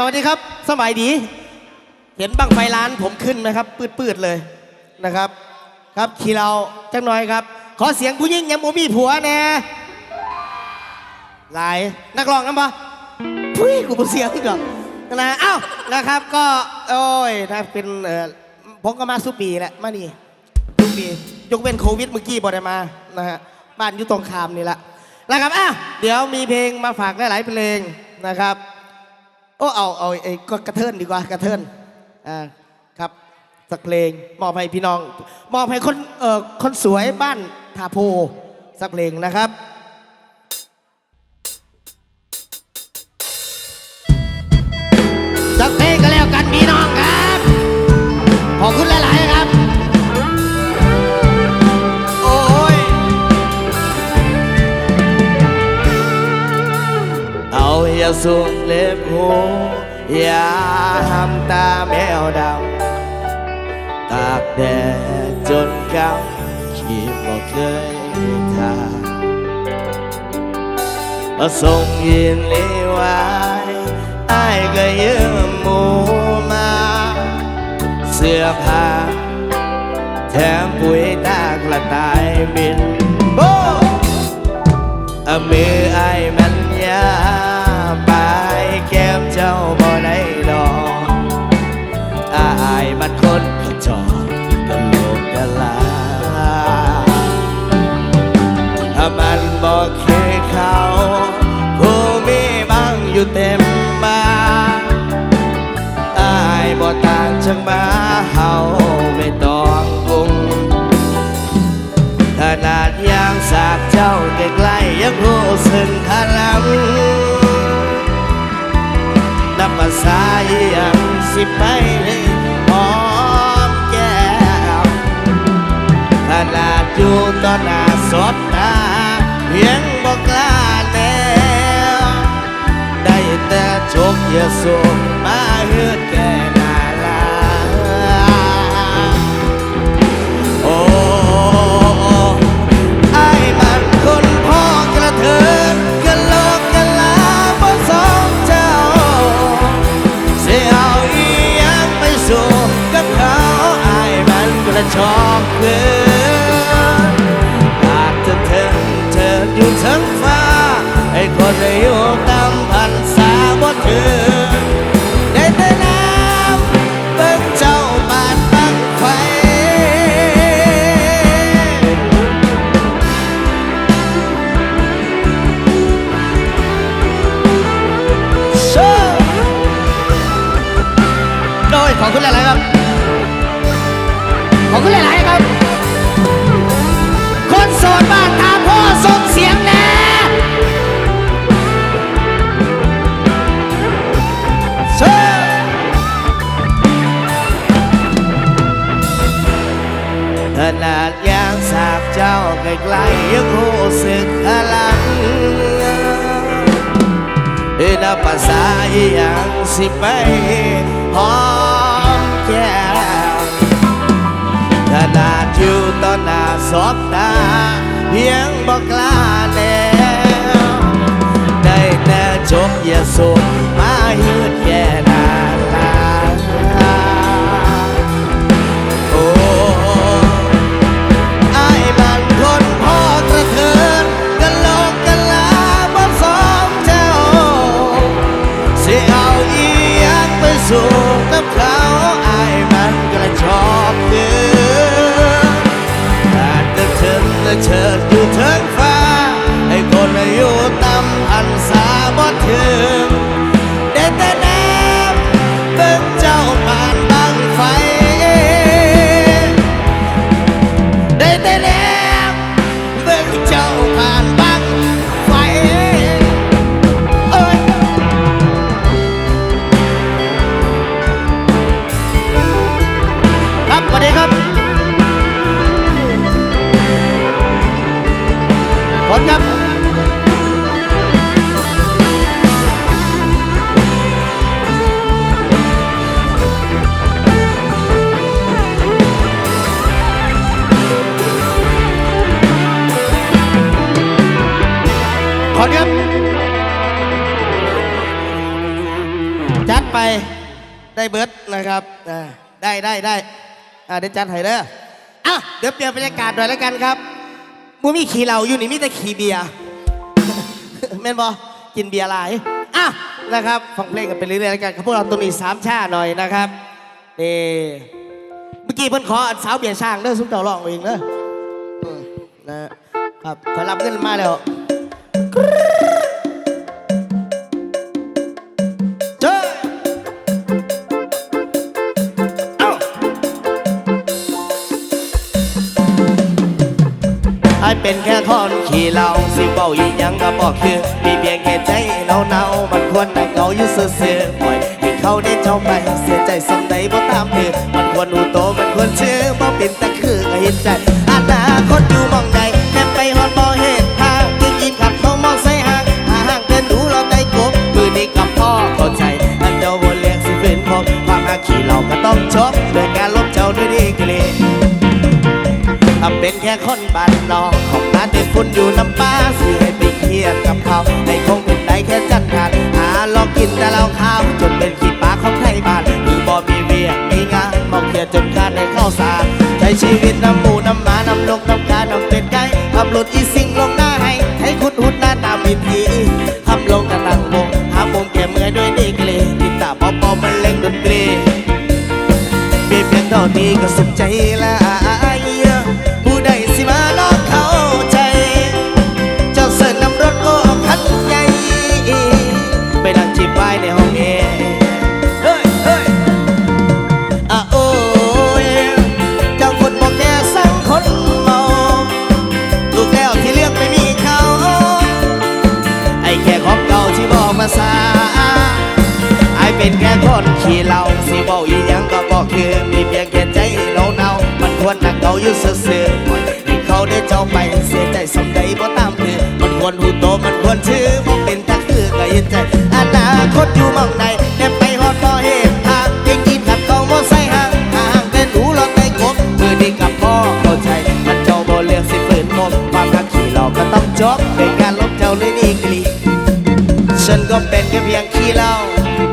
วสวัสดีครับสบายดี เห็นบังไฟร้านผมขึ้นไหมครับ ปืดๆเลยนะครับ ครับขี่เราจังหน่อยครับ ขอเสียงผู้หญิงยังบ่มีผัวแน่หลายนักร้องกันปะพุ้ยกูบ่เสียงก่อนนะอ้าวนะครับก็โอ้ยนะเป็นเอ่อผมก็มาสุปีแหละมานี่ทุกปียกเว้นโควิดเมื่อกี้บ่ได้มานะฮะบ้านอยู่ตรงคามนี่แหละนะครับอ้าวเดี๋ยวมีเพลงมาฝากหลายๆเพลงนะครับ โอ้เอาเอาไอ้ก็กระเทินดีกว่ากระเทินอ่าครับสักเพลงมอบให้พี่น้อง มอบให้คนเอ่อคนสวยบ้านทาโพสักเพลงนะครับ อย่าสูงเล็บหูอย่าทำตาแมวดำตากแดดจนกำขีดบอกเคยทามาส่งยินลีไว้ไอ้ก็ยืมหมูมา เสื้อผ้าแถมปุ๋ยตากระตายบินโบอะมือไอ้าบ่ได้ดอกอายมันคนกระจอกกะโลกกะลาถ้ามันบอกเคยเขาผู้มีบังอยู่เต็มบ้านอายบ่ต่างจากหมาเห่าไม่ต้องปรุงขนาดยางสากเจ้าใกล้ๆยังรู้สึกขลัง ภาษาอหยังสิไปหอมแก้มขนาดอยู่ต่อหน้าสดตาเพียงบอกกล้าแนวได้แต่ชกเยาสูบมาเฮือแก่ห ขอบคุณหลายๆครับ ขอบคุณหลายๆครับ คนโสดบ้านทาพ่อส่งเสียงแน่โชว์ขนาดยางสาบเจ้าใกล้ๆยังรู้สึกพลังเอ็นภาษาอีหยังสิไปหอ อยู่ต่อหน้าสบตาเพียงบอกกล้าแล้ว ได้แต่จบอย่าสูบมาหืด ได้ได้ได้อ่าได้จัดให้เด้ออะเดี๋ยวเปลี่ยนบรรยากาศหน่อยแล้วกันครับมูมีขี่เหล้าอยู่นี่มีแต่ขี่เบียร์แม่นบอกินเบียร์หลายอะนะครับฟังเพลงกันไปเรื่อยๆแล้วกันครับพวกเราตัวนี้สามชาหน่อยนะครับนี่เมื่อกี้เพิ่นขออันสาวเบียร์ช่างเด้อซุ้มเจ้าร้องเองเด้อนะครับขอรับเงินมาแล้ว เป็นแค่คนขี่เหล้าสิเบาอีหยังก็บอกคือ มีเพียงแค่ใจเนาเนามันควรนั่งเงาอยู่เสื่อๆปล่อยให้เขาได้เจ้าไปเสียใจสำใดบ่ตามเธอมันควรหูโตมันควรเชื่อบ่เป็นแต่คือก็เห็นใจอนาคตอยู่มองใด คุณอยู่น้ำป้าสื่อให้ไปเครียดกับเขาให้คงเป็นได้แค่จันทานหาลองกินแต่เหล้าข้าวจนเป็นขี้ปลาของไทยบ้านคือบ่มีเวียมีงานมองเครียดจนขาดในข้าวสารใช้ชีวิตน้ำหมูน้ำหมาน้ำนกน้ำกาน้ำเป็ดไก่ทำหลุดอีสิ่งลงหน้าให้ ให้คุณหุดหน้าตามวิธีทำลงกระตังวงหามุมแก่เมื่อยด้วยดีกรีติดตาปอๆมันเล่งดนตรีเพียงเพียงเท่านี้ก็สุขใจละ ควรนั่งเกาอยู่ซื่อๆปล่อยให้เขาได้เจ้าไปเสียใจสำใดบ่ตามเธอมันควรหูโตมันควรชื่อบ่เป็นตาคือก็เห็นใจอนาคตอยู่มองใดแต่ไปฮอดบ่เห็นทางยังกินขัดเขาบ่ใส่ห่างห่างแต่หนูรอไต่กบมือดีกับพ่อเข้าใจมันเจ้าบ่เลือกสิฝืนคบความรักขี้เหล้าก็ต้องจบด้วยการลบเจ้าเลยดีกรีฉันก็เป็นแค่เพียงขี้เหล้า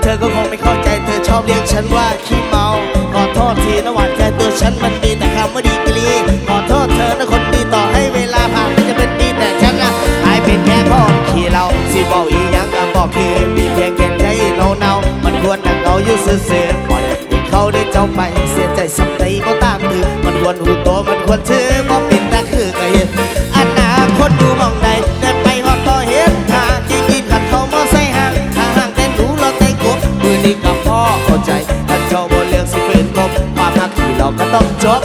เธอก็คงไม่เข้าใจเธอชอบเรียกฉันว่าขี้เมาขอโทษทีนะหวานใจตัวฉันมัน มีแต่คำว่าดีกรีขอโทษเธอนะคนดีต่อให้เวลาผ่านมันจะเป็นปีแต่ฉันนะหายเป็นแค่คนขี้เหล้าสิบอกอีหยังก็บอกคือมีเพียงแค่ใจเนาเนามันควรนั่งเอาอยู่ซื่อๆปล่อยให้เขาได้เจ้าไปเสียใจสักใดก็ตามตือมันควรหูโตมันควรเชื่อบ่เป็นตาคือก็เห็นอนาคตอยู่หมองใดแต่ไปฮอดก็เห็นทางที่กินขัดเขามาใส่ห่างทางห่างแต่หนูเราแต่กบมือนี้กับพ่อเข้าใจถ้าเจ้าบ่เลือกสิฝืนคบความรักที่เราก็ต้องจบ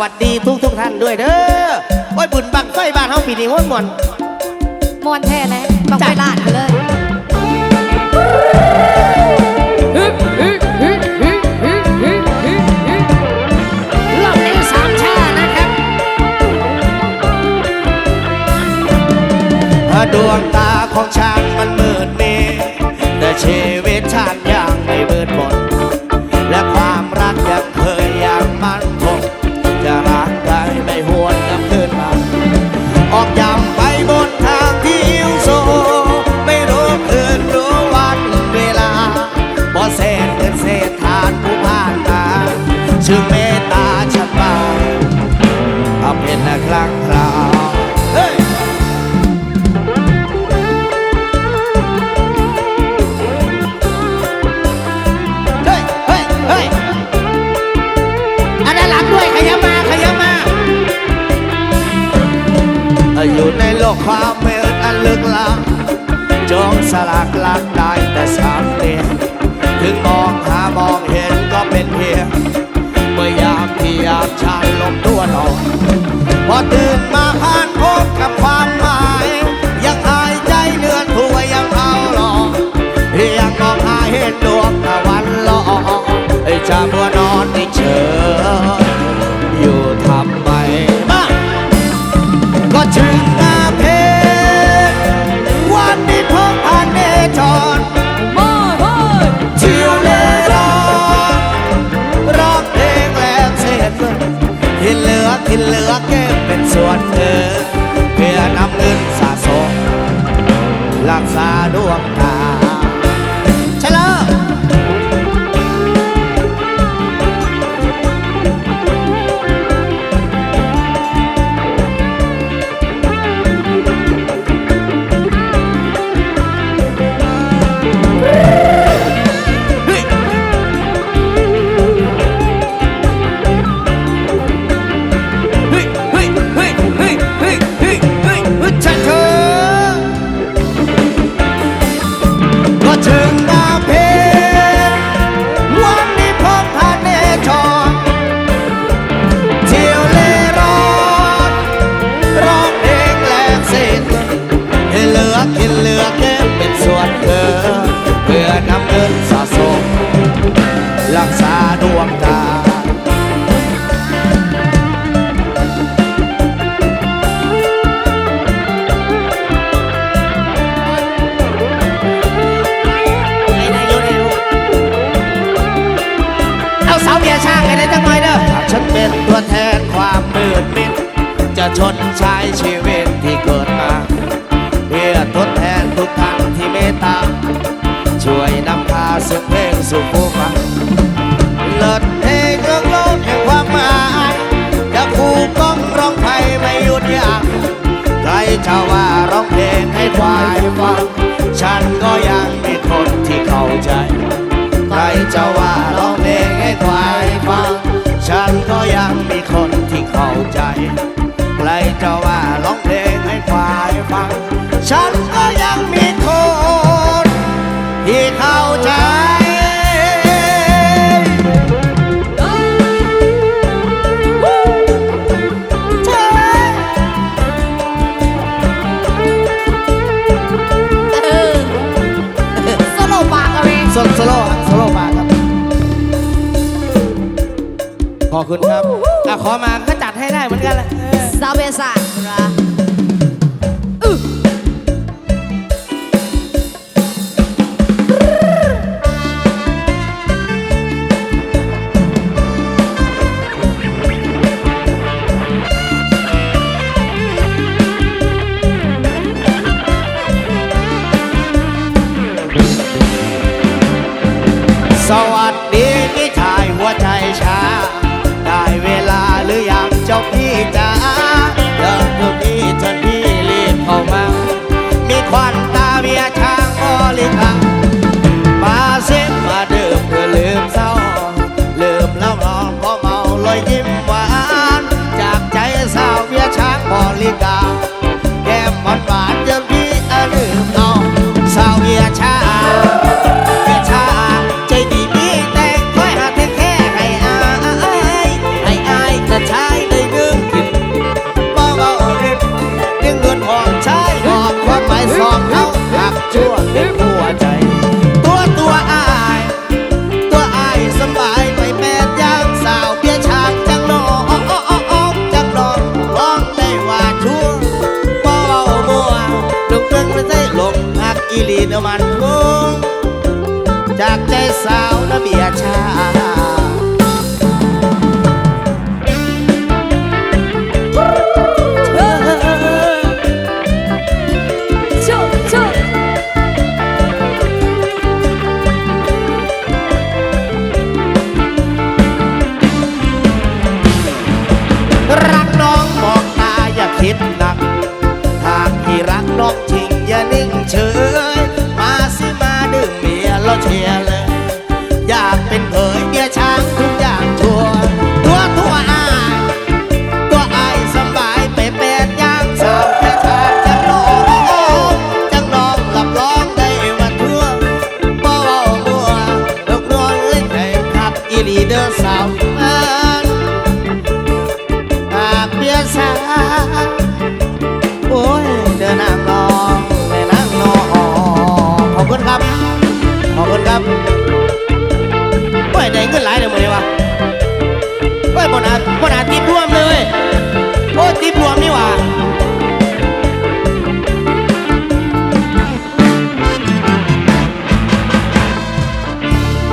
วัสดีทุกทุกๆท่านด้วยเด้อโอ้ยบุญบังไฟบ้านเฮาปีนี้ม่วนม่วนมวนแท้นะต้องไปลาดไปเลยรอบนี้สามชาตินะครับดวงตาของช้างมันมืดมิดแต่ชีวิตชาติยังไม่มืดมนและความรักยังเคยอย่างมั่น อยู่ในโลกความมืดอันลึกลับจองสลักลักได้แต่สามเดียถึงมองหามองเห็นก็เป็นเพียงเมื่อยามที่ยามชาลงตัวนอนพอตื่นมาผ่านพบกับความหมายยังหายใจเลือนหัวยังเอาหลอกเรียกมองหาเห็นดวงตะวันลอไอ้ชาบัวนอนไม่เจอ en la que pensó hacer. eu vou คุณครับขอมาก็จัดให้ได้เหมือนกันแหละ ซาเบซ่า ยได้เงินหลายเลยมื้อนี้วะเฮ้ยบนอาบนอาติดรวมเลยโอ้ติดรวมนี่ว่า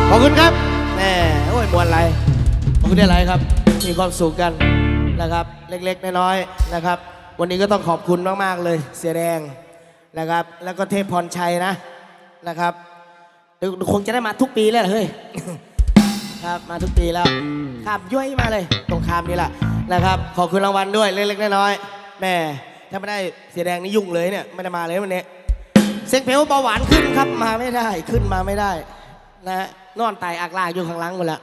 ขอบคุณครับแหมโอ้ยมวนไรขอบคุณได้ไรครับ มีความสุขกันนะครับ เล็กๆน้อยๆนะครับ วันนี้ก็ต้องขอบคุณมากๆเลย เสียแดงนะครับ แล้วก็เทพพรชัยนะนะครับคงจะได้มาทุกปีแล้วเหรอเฮ้ย ครับมาทุกปีแล้วข้ามย้อยมาเลยตรงข้ามนี่แหละนะครับ ขอบคุณรางวัลด้วยเล็กๆน้อยๆแม่ถ้าไม่ได้เสียแดงนี่ยุ่งเลยเนี่ยไม่ได้มาเลยวันนี้เซ็งเพลวเบาหวานขึ้นครับมาไม่ได้ขึ้นมาไม่ได้นะฮะนอนตายอักลากอยู่ข้างหล่างหมดแล้ว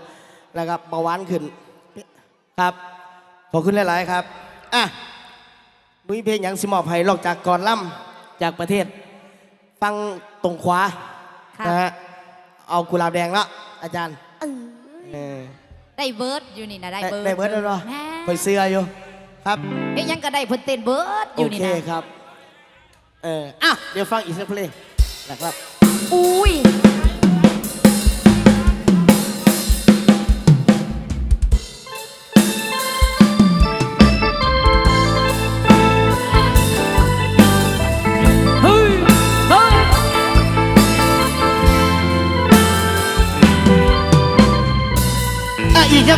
นะครับเบาหวานขึ้นครับขอบคุณหลายๆครับอะมุ้ยเพลงหยังสิมอบให้ลอกจากก่อนล่ำจากประเทศฟังตรงขวาค่ะนะฮะเอากุหลาบแดงแล้วอาจารย์ เออเออ ได้เบิร์ดอยู่นี่นะได้ได้เบิร์ดได้เบิร์ดแล้วเหรอแม่ไปเสื้ออยู่ ครับ เอ้ยยังก็ได้เพิ่นเต้นเบิร์ดอโอยู่นี่เคนะ ครับ เอออะ เดี๋ยวฟังอีกสักเพลงนะครับ อุ้ย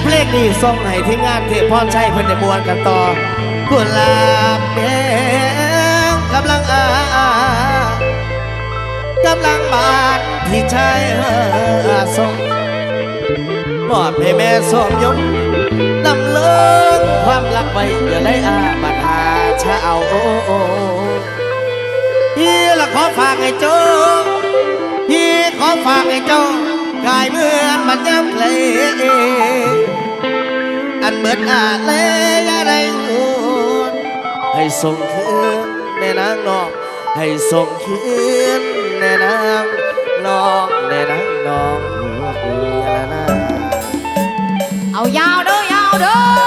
เพลงนี่ส่งให้ทีมงานเทพพรชัยเพิ่นได้มวนกันต่อกุหลาบแดงกำลังอากำลังบานที่ชายเออส่งมอบให้แม่สมยศนำเลิงความรักไว้อย่าได้อาบัดหาชาเอาโอ้โอ้พี่ละขอฝากให้โจพี่ขอฝากให้เจ้า กายเหมือนมันย้ำเลยอันเบิดอาเลยอะไรงูให้ส่งคืนในนางนองให้ส่งคืนในนางนองในนางนองละนะเอายาวเด้อยาวเด้อ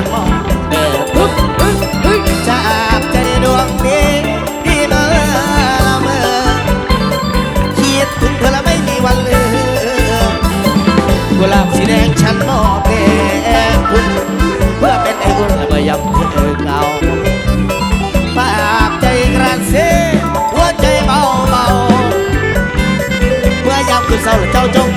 ฉันมองเดินฮึบฮึบฮึบจากใจดวงนี้ที่เมื่อละเมื่อคิดถึงเธอแล้วไม่มีวันลืมกุหลาบสีแดงฉันมอบแด่คุณเพื่อเป็นไอ้อุ่นและเมื่อยำเธอเก่าฝากใจกระเซหัวใจเบาเบาเมื่อยำคือเศร้าเจ้าจง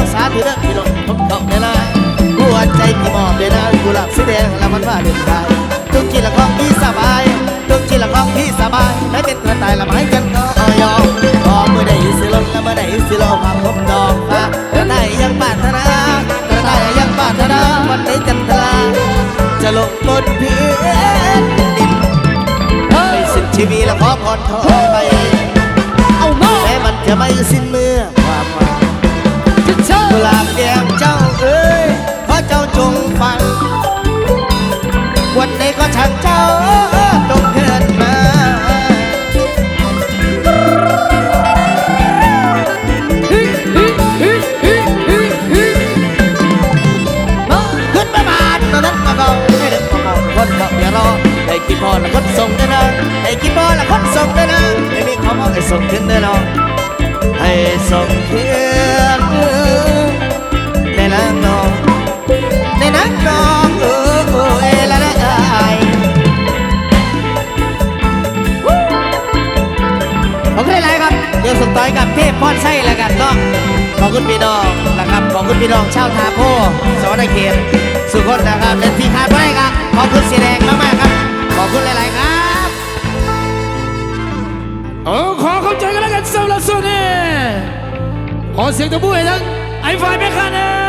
นเรื่องที่น้องสาธุเรื่องที่ลงผมตกในลายหัวใจพี่มอบเลยนะกุหลาบสีแดงละมันว่าเดือดใจทุกทีละของพี่สบายทุกทีละของพี่สบายไม่เป็นกระต่ายละไม้กันก็ยอมพอเมื่อได้สิลงและเมื่อได้สิลงความพบดอกฟ้ากระต่ายยังปรารถนากระต่ายยังปรารถนาวันไหนจันทราจะลงบนเพียนดินไม่สิ้นชีวิตและขอพรขอไปเอาโม่แม้มันจะไม่สิ้นเมื่อ กี่พอละคนส่งเด้อนะไอ้กี่พอละคนส่งเด้อนะไอ้นี่เขาเอาไอ้ส่งขึ้นเด้อน้องให้ส่งขึ้นในนางน้องในนางน้องเออโอเอละะไอ้ขอบคุณหลายครับเดี๋ยวส่งต่อยกับเทพพอดไส้แล้วกันเนาะขอบคุณพี่น้องนะครับขอบคุณพี่น้องชาวทาโพสวัสดีเขตสุขคนนะครับและที่ขาดไม่ครับขอบคุณสีแดงมากๆครับ คุณหลาย ๆ ครับเออขอเข้าใจกันแล้วกันสำหรับส่วนนี้ขอเสียงตะบู้ให้ทั้งไอ้ฝ่ายแม่ค้านะ